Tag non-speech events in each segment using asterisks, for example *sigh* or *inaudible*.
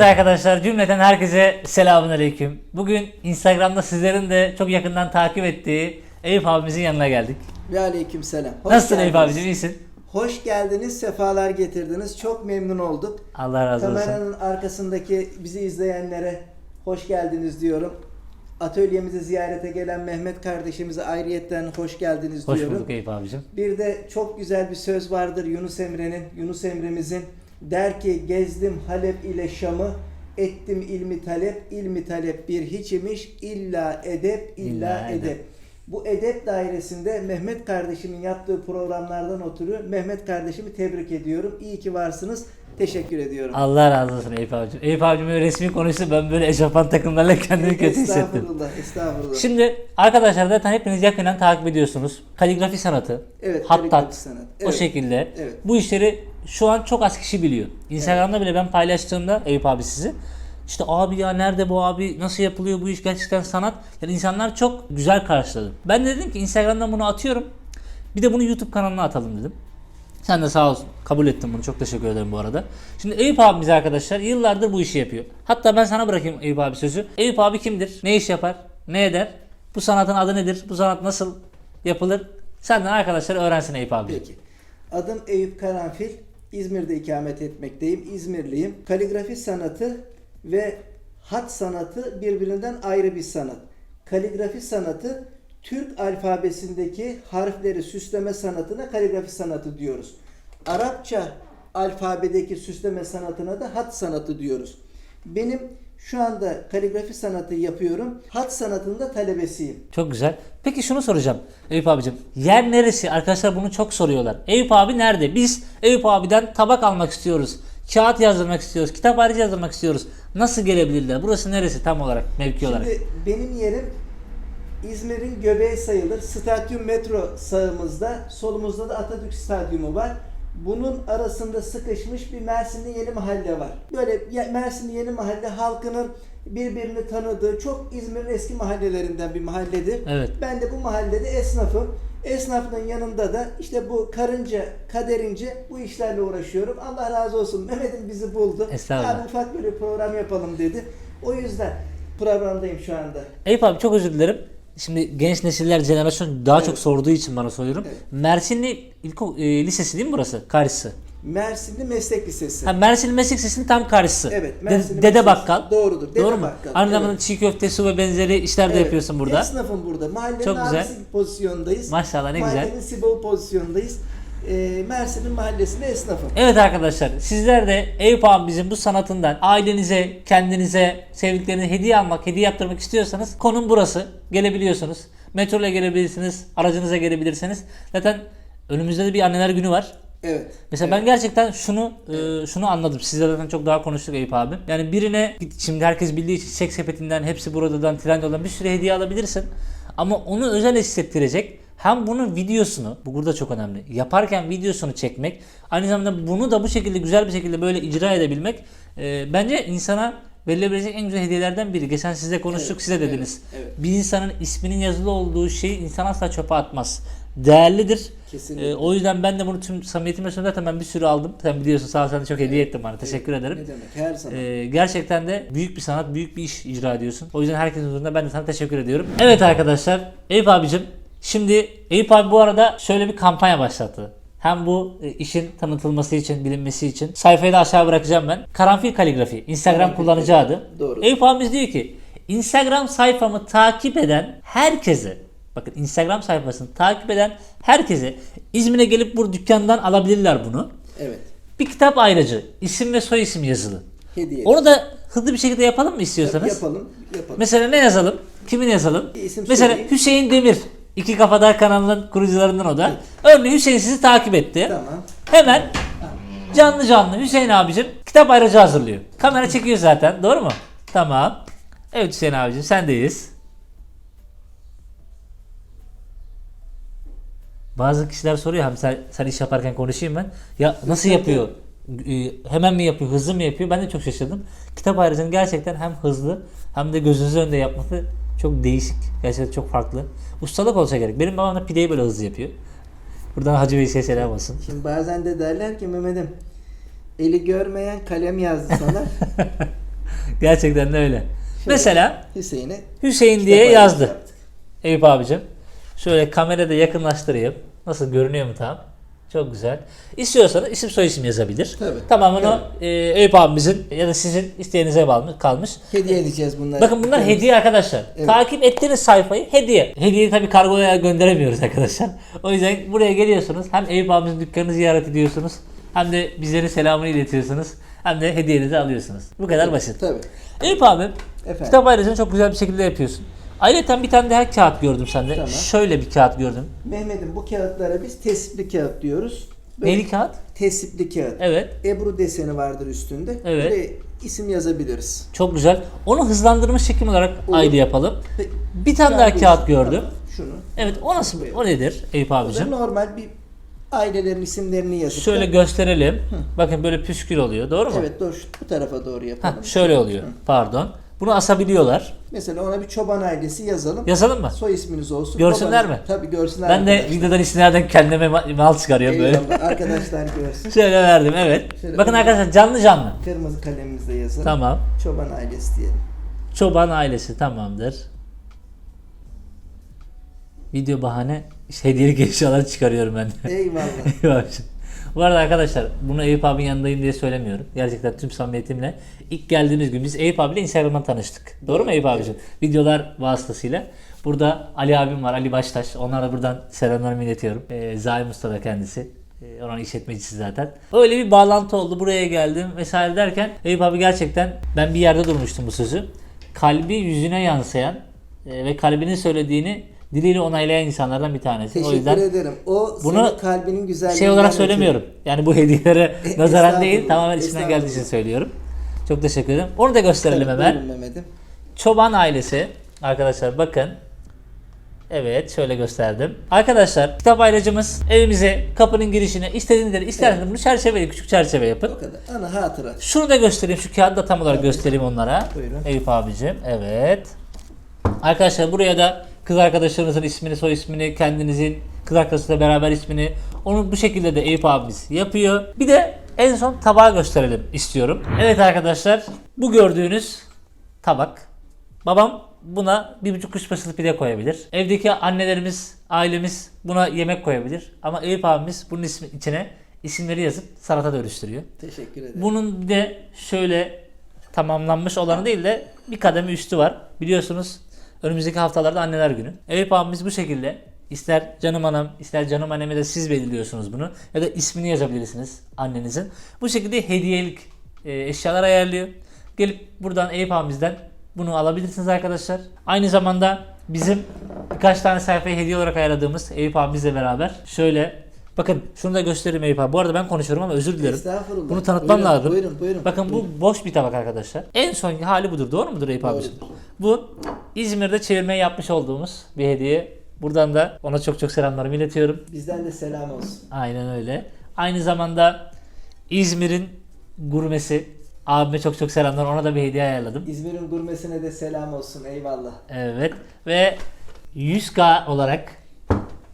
Evet arkadaşlar cümleten herkese selamun aleyküm. Bugün Instagram'da sizlerin de çok yakından takip ettiği Eyüp abimizin yanına geldik. Ve aleyküm selam. Hoş Nasılsın Eyüp geldiniz. abicim iyisin? Hoş geldiniz, sefalar getirdiniz. Çok memnun olduk. Allah razı olsun. Kameranın arkasındaki bizi izleyenlere hoş geldiniz diyorum. Atölyemizi ziyarete gelen Mehmet kardeşimize ayrıyetten hoş geldiniz Hoş diyorum. bulduk Eyüp abicim. Bir de çok güzel bir söz vardır Yunus Emre'nin, Yunus Emre'mizin. Der ki gezdim Halep ile Şam'ı, ettim ilmi talep, ilmi talep bir hiç imiş, illa edep, illa, İlla edep. edep. Bu edep dairesinde Mehmet kardeşimin yaptığı programlardan ötürü Mehmet kardeşimi tebrik ediyorum. İyi ki varsınız. Teşekkür ediyorum. Allah razı olsun Eyüp abicim. Eyüp abicim resmi konuştu ben böyle eşofman takımlarla kendimi kötü hissettim. Estağfurullah, estağfurullah. Şimdi arkadaşlar zaten hepiniz yakından takip ediyorsunuz. Kaligrafi sanatı, Evet, hattat, kaligrafi sanat. o Evet, şekilde. evet. Bu işleri şu an çok az kişi biliyor. Instagram'da bile ben paylaştığımda Eyüp abi sizi işte abi ya nerede bu abi nasıl yapılıyor bu iş gerçekten sanat. Yani insanlar çok güzel karşıladı. Ben de dedim ki Instagram'dan bunu atıyorum. Bir de bunu YouTube kanalına atalım dedim. Sen de sağ olsun kabul ettin bunu. Çok teşekkür ederim bu arada. Şimdi Eyüp abimiz arkadaşlar yıllardır bu işi yapıyor. Hatta ben sana bırakayım Eyüp abi sözü. Eyüp abi kimdir? Ne iş yapar? Ne eder? Bu sanatın adı nedir? Bu sanat nasıl yapılır? Senden arkadaşlar öğrensin Eyüp abi. Peki. Adım Eyüp Karanfil. İzmir'de ikamet etmekteyim. İzmirliyim. Kaligrafi sanatı ve hat sanatı birbirinden ayrı bir sanat. Kaligrafi sanatı Türk alfabesindeki harfleri süsleme sanatına kaligrafi sanatı diyoruz. Arapça alfabedeki süsleme sanatına da hat sanatı diyoruz. Benim şu anda kaligrafi sanatı yapıyorum. Hat sanatında talebesiyim. Çok güzel. Peki şunu soracağım Eyüp abicim. Yer neresi? Arkadaşlar bunu çok soruyorlar. Eyüp abi nerede? Biz Eyüp abiden tabak almak istiyoruz. Kağıt yazdırmak istiyoruz. Kitap ayrıca yazdırmak istiyoruz. Nasıl gelebilirler? Burası neresi tam olarak mevki olarak? Şimdi benim yerim İzmir'in göbeği sayılır. Stadyum metro sağımızda, solumuzda da Atatürk Stadyumu var. Bunun arasında sıkışmış bir Mersinli Yeni Mahalle var. Böyle Mersinli Yeni Mahalle halkının birbirini tanıdığı çok İzmir'in eski mahallelerinden bir mahalledir. Evet. Ben de bu mahallede esnafım. Esnafın yanında da işte bu karınca, kaderince bu işlerle uğraşıyorum. Allah razı olsun. Mehmet'im bizi buldu. Estağfurullah. Abi ufak böyle program yapalım dedi. O yüzden programdayım şu anda. Eyüp abi çok özür dilerim. Şimdi genç nesiller jenerasyon daha Evet. çok sorduğu için bana soruyorum. Evet. Mersinli ilk lisesi değil mi burası? Karşısı. Mersinli Meslek Lisesi. Ha, Mersinli Meslek Lisesi'nin tam karşısı. Evet, De- Mersinli Dede Meslek Bakkal. Doğrudur, Dede Doğru mu? Bakkal, Aynı evet. zamanda çiğ köfte, su ve benzeri işler de Evet, yapıyorsun burada. Esnafım burada. Mahallenin Çok güzel. pozisyondayız. Maşallah, ne güzel. Mahallenin sibol pozisyondayız. Ee, Mersin'in mahallesinde esnafım. Evet arkadaşlar sizler de Eyüp abimizin bu sanatından ailenize, kendinize, sevdiklerinize hediye almak, hediye yaptırmak istiyorsanız konum burası. Gelebiliyorsunuz. Metro ile gelebilirsiniz. Aracınıza gelebilirsiniz. Zaten önümüzde de bir anneler günü var. Evet. Mesela ben gerçekten şunu e, şunu anladım. Sizle zaten çok daha konuştuk Eyüp abi. Yani birine şimdi herkes bildiği için çiçek sepetinden, hepsi buradan, Trendyol'dan bir sürü hediye alabilirsin. Ama onu özel hissettirecek hem bunun videosunu, bu burada çok önemli. Yaparken videosunu çekmek, aynı zamanda bunu da bu şekilde güzel bir şekilde böyle icra edebilmek e, bence insana verilebilecek en güzel hediyelerden biri. Geçen sizle konuştuk, Evet, size evet, dediniz. evet. Bir insanın isminin yazılı olduğu şeyi insan asla çöpe atmaz. Değerlidir. Kesinlikle. E, o yüzden ben de bunu tüm samimiyetimle söylüyorum. Zaten ben bir sürü aldım. Sen biliyorsun sağ ol sen de çok hediye ettin bana. Teşekkür ederim. Ne demek her zaman. Ee, gerçekten de büyük bir sanat, büyük bir iş icra ediyorsun. O yüzden herkesin huzurunda ben de sana teşekkür ediyorum. Evet arkadaşlar, Eyüp abicim. Şimdi Eyüp abi bu arada şöyle bir kampanya başlattı. Hem bu e, işin tanıtılması için, bilinmesi için. Sayfayı da aşağı bırakacağım ben. Karanfil Kaligrafi. Instagram Karanfil kullanıcı Kaligrafi. adı. Doğru. Eyüp abimiz diyor ki Instagram sayfamı takip eden herkese bakın Instagram sayfasını takip eden herkese İzmir'e gelip bu dükkandan alabilirler bunu. Evet. Bir kitap ayrıcı. isim ve soy isim yazılı. Hediye. Onu da hızlı bir şekilde yapalım mı istiyorsanız? yapalım. Yapalım. Mesela ne yazalım? Kimin yazalım? Bir isim Mesela söyleyeyim. Hüseyin Demir. İki Kafadar kanalının kurucularından o da. Örneğin Hüseyin sizi takip etti. Tamam. Hemen canlı canlı Hüseyin abicim kitap ayrıcı hazırlıyor. Kamera çekiyor zaten. Doğru mu? Tamam. Evet Hüseyin abicim sendeyiz. Bazı kişiler soruyor hem sen, sen iş yaparken konuşayım ben. Ya nasıl yapıyor? Ee, hemen mi yapıyor? Hızlı mı yapıyor? Ben de çok şaşırdım. Kitap ayrıcının gerçekten hem hızlı hem de gözünüzün önünde yapması çok değişik. Gerçekten çok farklı. Ustalık olsa gerek. Benim babam da pideyi böyle hızlı yapıyor. Buradan Hacı Veysel'e selam olsun. Şimdi bazen de derler ki Mehmet'im eli görmeyen kalem yazdı sana. *laughs* Gerçekten de öyle. Mesela Hüseyin'e Hüseyin diye yazdı. yaptık. Eyüp abicim. Şöyle kamerada yakınlaştırayım. Nasıl görünüyor mu tam? Çok güzel. İstiyorsanız isim soy isim yazabilir. Tabii. Tamamen o e, Eyüp abimizin ya da sizin isteğinize bağlı kalmış. Hediye edeceğiz bunları. Bakın bunlar hediye arkadaşlar. Evet. Takip ettiğiniz sayfayı hediye. Hediyeyi tabii kargoya gönderemiyoruz arkadaşlar. O yüzden buraya geliyorsunuz. Hem Eyüp abimizin dükkanını ziyaret ediyorsunuz. Hem de bizlerin selamını iletiyorsunuz. Hem de hediyenizi alıyorsunuz. Bu kadar basit. Tabii. Eyüp abim Efendim. kitap ayrıcını çok güzel bir şekilde yapıyorsun. Ayrıca bir tane daha kağıt gördüm sende. Tamam. Şöyle bir kağıt gördüm. Mehmet'im bu kağıtlara biz tesipli kağıt diyoruz. Böyle Neyli kağıt? Tesipli kağıt. Evet. Ebru deseni vardır üstünde. Evet. Buraya isim yazabiliriz. Çok güzel. Onu hızlandırmış çekim olarak Olur. ayrı yapalım. Ve Bir tane daha kağıt gördüm. Tamam, Şunu. Evet o nasıl? O nedir Eyüp Bu da abicim? normal bir ailelerin isimlerini yazıp Şöyle da- gösterelim. Bakın böyle püskül oluyor. Doğru mu? Evet doğru. Bu tarafa doğru yapalım. Heh, şöyle oluyor. Pardon. Bunu asabiliyorlar. Mesela ona bir çoban ailesi yazalım. Yazalım mı? Soy isminiz olsun. Görsünler Babanız- mi? Tabii görsünler. Ben de arkadaşlar. videodan isimlerden kendime ma- mal çıkarıyorum böyle. Eyvallah. Arkadaşlar görsün. *laughs* Şöyle verdim evet. Şöyle Bakın onu- arkadaşlar canlı canlı. Kırmızı kalemimizle yazalım. Tamam. Çoban ailesi diyelim. Çoban ailesi tamamdır. Video bahane hediyelik eşyalar çıkarıyorum ben de. Eyvallah. *laughs* Eyvah. Bu arada arkadaşlar bunu Eyüp abinin yanındayım diye söylemiyorum. Gerçekten tüm samimiyetimle. ilk geldiğimiz gün biz Eyüp abiyle Instagram'dan tanıştık. Doğru mu Eyüp abicim? Videolar vasıtasıyla. Burada Ali abim var, Ali Baştaş. Onlara buradan selamlarımı iletiyorum. Ee, Zaim Usta da kendisi. Ee, Oranın işletmecisi zaten. Öyle bir bağlantı oldu. Buraya geldim vesaire derken Eyüp abi gerçekten ben bir yerde durmuştum bu sözü. Kalbi yüzüne yansıyan e, ve kalbinin söylediğini diliyle onaylayan insanlardan bir tanesi. o Teşekkür yüzden ederim. O Bunu kalbinin güzelliğinden şey olarak ötürü. söylemiyorum. Yani bu hediyelere *laughs* nazaran değil, E, tamamen içinden geldiği için söylüyorum. Çok teşekkür ederim. Onu da gösterelim Tabii, hemen. Mehmet'im. Çoban ailesi. Arkadaşlar bakın. Evet şöyle gösterdim. Arkadaşlar kitap ayrıcımız evimize kapının girişine istediğiniz yere isterseniz bunu çerçeveli küçük çerçeve yapın. O kadar. Ana hatıra. Şunu da göstereyim. Şu kağıdı da tam olarak göstereyim onlara. Buyurun. Eyüp abicim. Evet. Arkadaşlar buraya da kız arkadaşlarınızın ismini, soy ismini, kendinizin kız arkadaşıyla beraber ismini onu bu şekilde de Eyüp abimiz yapıyor. Bir de en son tabağı gösterelim istiyorum. Evet arkadaşlar bu gördüğünüz tabak. Babam buna bir buçuk kuşbaşılı pide koyabilir. Evdeki annelerimiz, ailemiz buna yemek koyabilir. Ama Eyüp abimiz bunun ismi içine isimleri yazıp salata dönüştürüyor. Teşekkür ederim. Bunun de şöyle tamamlanmış olanı değil de bir kademe üstü var. Biliyorsunuz önümüzdeki haftalarda anneler günü. Eyüp abimiz bu şekilde ister canım anam ister canım anneme de siz belirliyorsunuz bunu. Ya da ismini yazabilirsiniz annenizin. Bu şekilde hediyelik e, eşyalar ayarlıyor. Gelip buradan Eyüp abimizden bunu alabilirsiniz arkadaşlar. Aynı zamanda bizim birkaç tane sayfayı hediye olarak ayarladığımız Eyüp abimizle beraber şöyle Bakın şunu da göstereyim Eyüp abi. Bu arada ben konuşuyorum ama özür dilerim. Estağfurullah. Bunu tanıtmam Buyurun, lazım. Buyurun buyurun. Bakın bu boş bir tabak arkadaşlar. En son hali budur. Doğru mudur Eyüp abiciğim? Bu İzmir'de çevirmeyi yapmış olduğumuz bir hediye. Buradan da ona çok çok selamlarımı iletiyorum. Bizden de selam olsun. Aynen öyle. Aynı zamanda İzmir'in gurmesi abime çok çok selamlar. Ona da bir hediye ayarladım. İzmir'in gurmesine de selam olsun. Eyvallah. Evet. Ve 100K olarak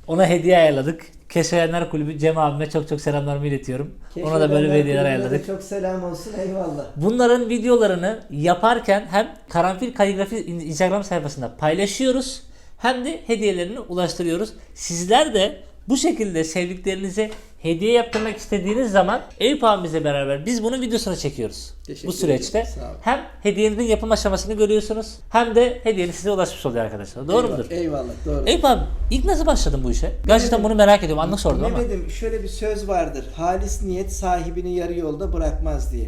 ona hediye ayarladık. Keşfedenler Kulübü Cem abime çok çok selamlarımı iletiyorum. Ona da böyle hediyeler ayarladık. Çok selam olsun. Eyvallah. Bunların videolarını yaparken hem Karanfil Kaligrafi Instagram sayfasında paylaşıyoruz hem de hediyelerini ulaştırıyoruz. Sizler de bu şekilde sevdiklerinize hediye yaptırmak istediğiniz zaman Eyüp abimizle beraber biz bunun videosunu çekiyoruz. Teşekkür Bu süreçte hem hediyenizin yapım aşamasını görüyorsunuz hem de hediyenin size ulaşmış oluyor arkadaşlar. Doğru Eyvallah, mudur? Eyvallah doğru. Eyüp abi ilk nasıl başladın bu işe? Gerçekten bunu merak ediyorum. Anlık sordum ama. Mehmet'im şöyle bir söz vardır. Halis niyet sahibini yarı yolda bırakmaz diye.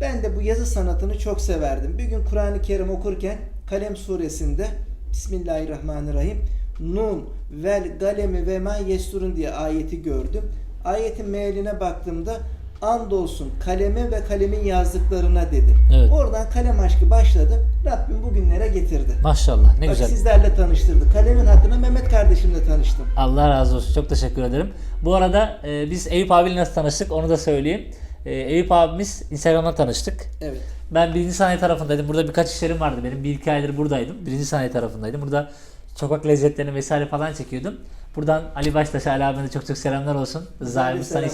Ben de bu yazı sanatını çok severdim. Bir gün Kur'an-ı Kerim okurken Kalem suresinde Bismillahirrahmanirrahim Nun vel galemi ve ma yesturun diye ayeti gördüm. Ayetin mealine baktığımda andolsun kaleme ve kalemin yazdıklarına dedi. Evet. Oradan kalem aşkı başladı. Rabbim bugünlere getirdi. Maşallah ne Bak güzel. sizlerle tanıştırdı. Kalemin hatırına Mehmet kardeşimle tanıştım. Allah razı olsun. Çok teşekkür ederim. Bu arada e, biz Eyüp abiyle nasıl tanıştık onu da söyleyeyim. E, Eyüp abimiz Instagram'dan tanıştık. Evet. Ben birinci saniye tarafındaydım. Burada birkaç işlerim vardı benim. Bir iki aydır buradaydım. Birinci saniye tarafındaydım. Burada sokak lezzetlerini vesaire falan çekiyordum. Buradan Ali Baştaş Ali abime de çok çok selamlar olsun. Olsun, Ali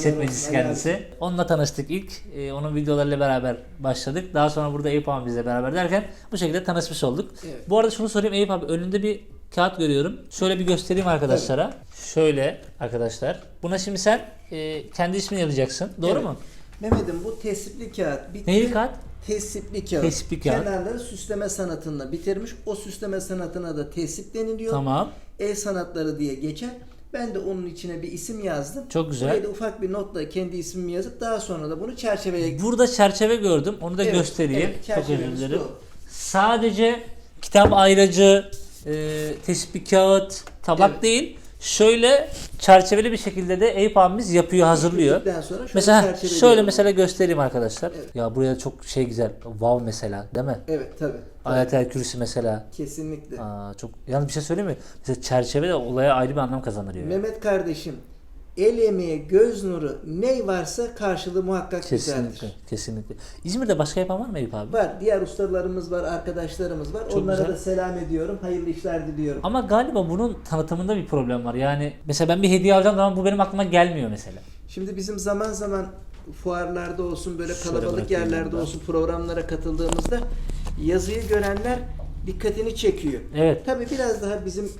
kendisi. Onunla tanıştık ilk. Ee, onun videolarıyla beraber başladık. Daha sonra burada Eyüp abi bizle beraber derken bu şekilde tanışmış olduk. Evet. Bu arada şunu sorayım Eyüp abi önünde bir kağıt görüyorum. Şöyle bir göstereyim arkadaşlara. Şöyle arkadaşlar. Buna şimdi sen e, kendi ismini yazacaksın. Doğru Evet. mu? Mehmet'im bu tesipli kağıt bitti. Neyli kağıt? Tesipli kağıt. Tesipli kağıt. Kenarları süsleme sanatında bitirmiş. O süsleme sanatına da tesip deniliyor. Tamam. El sanatları diye geçer. Ben de onun içine bir isim yazdım. Çok güzel. Buraya da ufak bir notla kendi ismimi yazıp daha sonra da bunu çerçeveye Burada çerçeve gördüm. Onu da Evet, göstereyim. evet, Çok özür dilerim. bu. Sadece kitap ayracı, e, tespih kağıt, tabak Evet. değil. Şöyle çerçeveli bir şekilde de Eyüp abimiz yapıyor, hazırlıyor. Bitirdikten sonra şöyle Mesela şöyle mesela göstereyim arkadaşlar. Evet. Ya buraya çok şey güzel. Wow mesela, değil mi? Evet tabi. Ayetel Kürsü mesela. Kesinlikle. Aa, çok yalnız bir şey söyleyeyim mi? Mesela çerçeve de olaya ayrı bir anlam kazandırıyor. Mehmet kardeşim el emeği, göz nuru ne varsa karşılığı muhakkak Kesinlikle, güzeldir. kesinlikle. İzmir'de başka yapan var mı Eyüp abi? Var. Diğer ustalarımız var, arkadaşlarımız var. Çok Onlara güzel. da selam ediyorum. Hayırlı işler diliyorum. Ama galiba bunun tanıtımında bir problem var. Yani mesela ben bir hediye alacağım zaman bu benim aklıma gelmiyor mesela. Şimdi bizim zaman zaman fuarlarda olsun böyle kalabalık yerlerde olsun programlara katıldığımızda yazıyı görenler dikkatini çekiyor. Evet. Tabii biraz daha bizim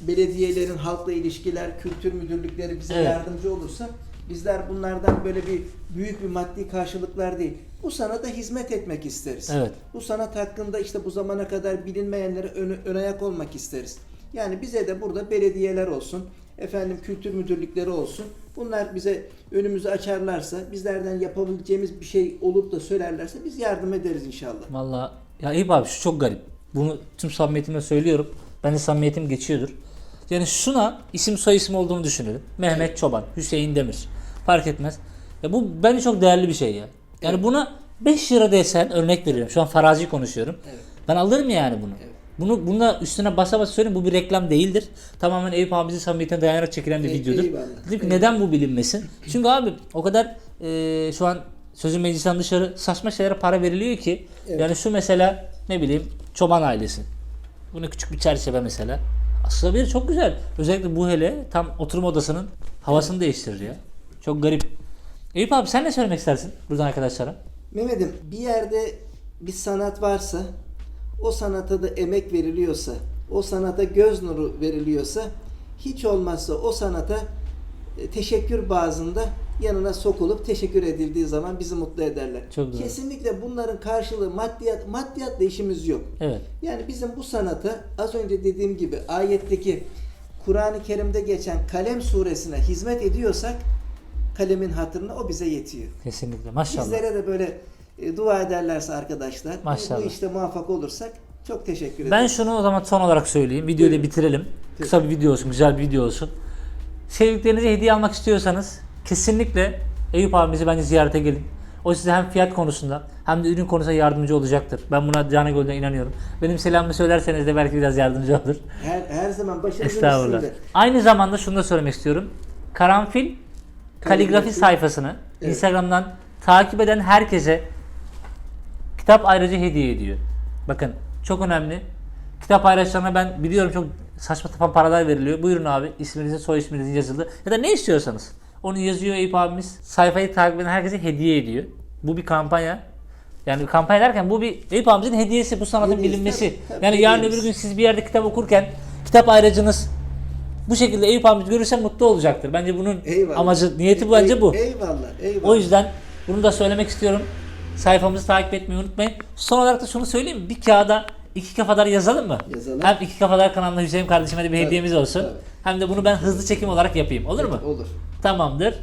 belediyelerin halkla ilişkiler, kültür müdürlükleri bize Evet. yardımcı olursa bizler bunlardan böyle bir büyük bir maddi karşılıklar değil. Bu sanata hizmet etmek isteriz. Evet. Bu sanat hakkında işte bu zamana kadar bilinmeyenlere ön, ön ayak olmak isteriz. Yani bize de burada belediyeler olsun, efendim kültür müdürlükleri olsun. Bunlar bize önümüzü açarlarsa, bizlerden yapabileceğimiz bir şey olup da söylerlerse biz yardım ederiz inşallah. Valla ya Eyüp abi şu çok garip. Bunu tüm samimiyetimle söylüyorum. Ben de samimiyetim geçiyordur. Yani şuna isim soy isim olduğunu düşünelim. Mehmet Çoban, Hüseyin Demir. Fark etmez. Ya bu bence çok değerli bir şey ya. Yani Evet. buna 5 lira desen örnek veriyorum. Şu an farazi konuşuyorum. Evet. Ben alırım yani bunu. Evet. Bunu buna üstüne basa basa söyleyeyim bu bir reklam değildir. Tamamen Eyüp abimizin samimiyetine dayanarak çekilen bir Ey- videodur. Dedim ki neden bu bilinmesin? Çünkü abi o kadar e, şu an sözün meclisten dışarı saçma şeylere para veriliyor ki. Evet. Yani şu mesela ne bileyim çoban ailesi. Bunu küçük bir çerçeve mesela. Aslında bir çok güzel. Özellikle bu hele tam oturma odasının havasını değiştirir ya. Çok garip. Eyüp abi sen ne söylemek istersin buradan arkadaşlara? Mehmet'im bir yerde bir sanat varsa, o sanata da emek veriliyorsa, o sanata göz nuru veriliyorsa, hiç olmazsa o sanata e, teşekkür bazında yanına sokulup teşekkür edildiği zaman bizi mutlu ederler. Çok güzel. Kesinlikle bunların karşılığı maddiyat, maddiyatla işimiz yok. Evet. Yani bizim bu sanata az önce dediğim gibi ayetteki Kur'an-ı Kerim'de geçen Kalem suresine hizmet ediyorsak kalemin hatırına o bize yetiyor. Kesinlikle. Maşallah. Bizlere de böyle e, dua ederlerse arkadaşlar, Maşallah. bu işte muvaffak olursak çok teşekkür ederim. Ben şunu o zaman son olarak söyleyeyim. Videoyu da bitirelim. Kısa bir video olsun, güzel bir video olsun. Sevdiklerinize hediye almak istiyorsanız kesinlikle Eyüp abimizi bence ziyarete gelin. O size hem fiyat konusunda hem de ürün konusunda yardımcı olacaktır. Ben buna canı gönülden inanıyorum. Benim selamımı söylerseniz de belki biraz yardımcı olur. her, her zaman başınızın Estağfurullah. üstünde. Aynı zamanda şunu da söylemek istiyorum. Karanfil kaligrafi Kaligrafi. sayfasını Evet. Instagram'dan takip eden herkese kitap ayrıca hediye ediyor. Bakın çok önemli. Kitap ayrıcalarına ben biliyorum çok saçma sapan paralar veriliyor. Buyurun abi isminizin soy isminizin yazılı. Ya da ne istiyorsanız. Onu yazıyor Eyüp abimiz. Sayfayı takip eden herkese hediye ediyor. Bu bir kampanya. Yani kampanya derken bu bir Eyüp abimizin hediyesi bu sanatın Hediyesi, bilinmesi. tabii, tabii, yani yarın öbür gün siz bir yerde kitap okurken kitap ayracınız bu şekilde Eyüp abimiz görürse mutlu olacaktır. Bence bunun Eyvallah. amacı, niyeti bence bu. Eyvallah, eyvallah. O yüzden bunu da söylemek istiyorum. Sayfamızı takip etmeyi unutmayın. Son olarak da şunu söyleyeyim mi? Bir kağıda iki kafadar yazalım mı? Yazalım. Hem iki kafadar kanalına Hüseyin kardeşime de bir hediyemiz olsun. tabii. Hem de bunu ben hızlı çekim olarak yapayım. Olur mu? Olur. Tamamdır.